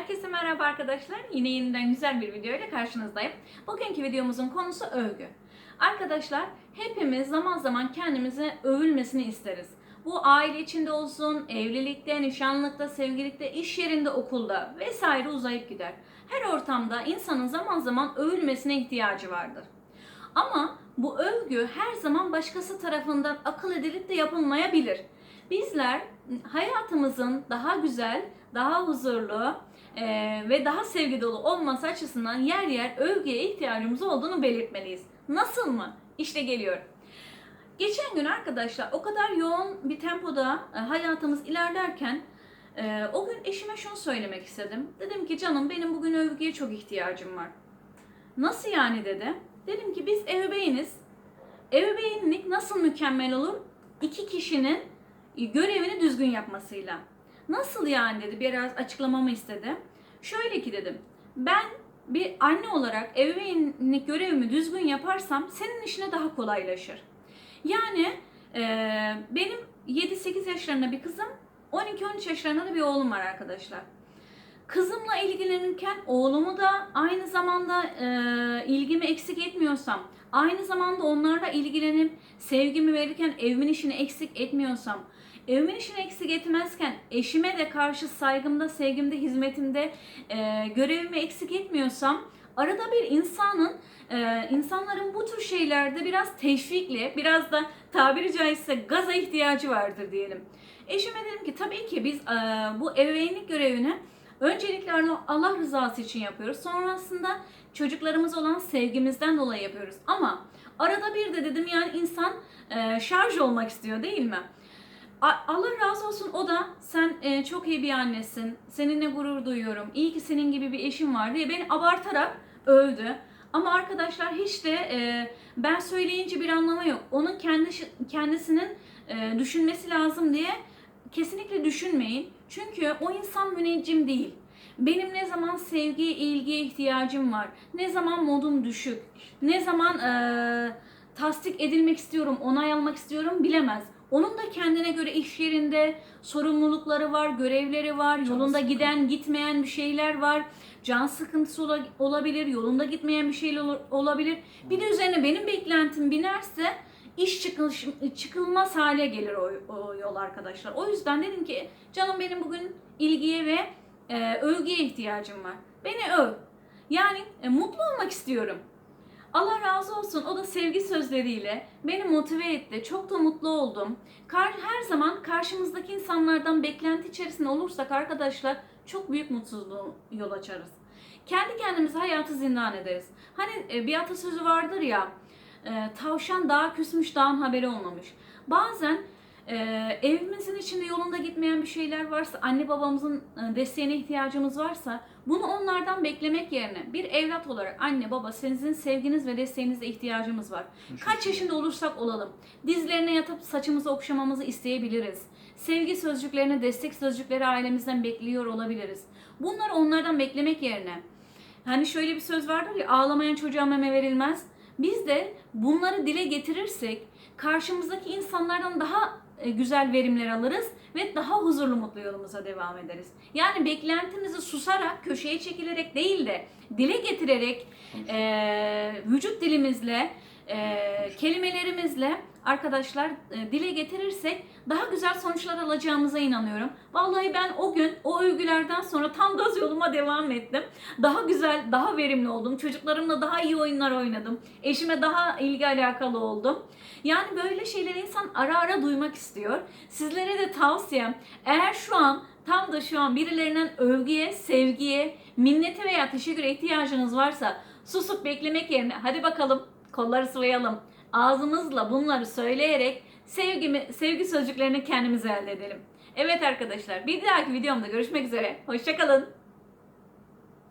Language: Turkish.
Herkese merhaba arkadaşlar. Yine yeniden güzel bir video ile karşınızdayım. Bugünkü videomuzun konusu övgü. Arkadaşlar hepimiz zaman zaman kendimize övülmesini isteriz. Bu aile içinde olsun, evlilikte, nişanlıkta, sevgililikte, iş yerinde, okulda vesaire uzayıp gider. Her ortamda insanın zaman zaman övülmesine ihtiyacı vardır. Ama bu övgü her zaman başkası tarafından akıl edilip de yapılmayabilir. Bizler hayatımızın daha güzel, daha huzurlu eee, ve daha sevgi dolu olması açısından yer yer övgüye ihtiyacımız olduğunu belirtmeliyiz. Nasıl mı? İşte geliyor. Geçen gün arkadaşlar o kadar yoğun bir tempoda e, hayatımız ilerlerken e, o gün eşime şunu söylemek istedim. Dedim ki canım benim bugün övgüye çok ihtiyacım var. Nasıl yani dedi. Dedim ki biz ebeveyniz. Ebeveynlik nasıl mükemmel olur? İki kişinin görevini düzgün yapmasıyla. Nasıl yani dedi biraz açıklamamı istedi. Şöyle ki dedim. Ben bir anne olarak ebeveynlik görevimi düzgün yaparsam senin işine daha kolaylaşır. Yani eee, benim 7-8 yaşlarında bir kızım, 12-13 yaşlarında da bir oğlum var arkadaşlar. Kızımla ilgilenirken oğlumu da aynı zamanda eee, ilgimi eksik etmiyorsam, aynı zamanda onlarla ilgilenip sevgimi verirken evimin işini eksik etmiyorsam, evimin işini eksik etmezken eşime de karşı saygımda, sevgimde, hizmetimde eee, görevimi eksik etmiyorsam arada bir insanın eee, insanların bu tür şeylerde biraz teşvikle, biraz da tabiri caizse gaza ihtiyacı vardır diyelim. Eşime dedim ki tabii ki biz eee, bu ebeveynlik görevini öncelikle Allah rızası için yapıyoruz. Sonrasında çocuklarımız olan sevgimizden dolayı yapıyoruz. Ama arada bir de dedim yani insan eee, şarj olmak istiyor değil mi? Allah razı olsun o da sen e, çok iyi bir annesin. Seninle gurur duyuyorum. İyi ki senin gibi bir eşim var diye beni abartarak övdü. Ama arkadaşlar hiç de e, ben söyleyince bir anlamı yok. Onun kendi kendisinin e, düşünmesi lazım diye kesinlikle düşünmeyin. Çünkü o insan müneccim değil. Benim ne zaman sevgiye, ilgiye ihtiyacım var. Ne zaman modum düşük. Ne zaman e, tasdik edilmek istiyorum, onay almak istiyorum bilemez. Onun da kendine göre iş yerinde sorumlulukları var, görevleri var, yolunda sıkıntı. giden gitmeyen bir şeyler var. Can sıkıntısı ola- olabilir, yolunda gitmeyen bir ol- olabilir. Bir de üzerine benim beklentim binerse iş çıkılış, çıkılmaz hale gelir o, o yol arkadaşlar. O yüzden dedim ki canım benim bugün ilgiye ve e, övgüye ihtiyacım var. Beni öv. Yani e, mutlu olmak istiyorum. Allah razı olsun o da sevgi sözleriyle beni motive etti. Çok da mutlu oldum. Her zaman karşımızdaki insanlardan beklenti içerisinde olursak arkadaşlar çok büyük mutsuzluğu yol açarız. Kendi kendimize hayatı zindan ederiz. Hani e, bir atasözü vardır ya e, tavşan dağa küsmüş dağın haberi olmamış. Bazen e, evimizin içinde yolunda gitmeyen bir şeyler varsa, anne babamızın e, desteğine ihtiyacımız varsa bunu onlardan beklemek yerine bir evlat olarak anne baba sizin sevginiz ve desteğinize ihtiyacımız var. Kaç yaşında olursak olalım dizlerine yatıp saçımızı okşamamızı isteyebiliriz. Sevgi sözcüklerine, destek sözcükleri ailemizden bekliyor olabiliriz. Bunları onlardan beklemek yerine hani şöyle bir söz vardır ya ağlamayan çocuğa meme verilmez. Biz de bunları dile getirirsek karşımızdaki insanlardan daha güzel verimler alırız ve daha huzurlu mutlu yolumuza devam ederiz. Yani beklentimizi susarak, köşeye çekilerek değil de dile getirerek e, vücut dilimizle, e, kelimelerimizle arkadaşlar e, dile getirirsek daha güzel sonuçlar alacağımıza inanıyorum. Vallahi ben o gün o övgülerden sonra tam gaz yoluma devam ettim. Daha güzel, daha verimli oldum. Çocuklarımla daha iyi oyunlar oynadım. Eşime daha ilgi alakalı oldum. Yani böyle şeyleri insan ara ara duymak istiyor. Sizlere de tavsiyem eğer şu an tam da şu an birilerinden övgüye, sevgiye, minnete veya teşekküre ihtiyacınız varsa susup beklemek yerine hadi bakalım kolları sıvayalım. Ağzımızla bunları söyleyerek sevgimi, sevgi sözcüklerini kendimize elde edelim. Evet arkadaşlar bir dahaki videomda görüşmek üzere. Hoşçakalın.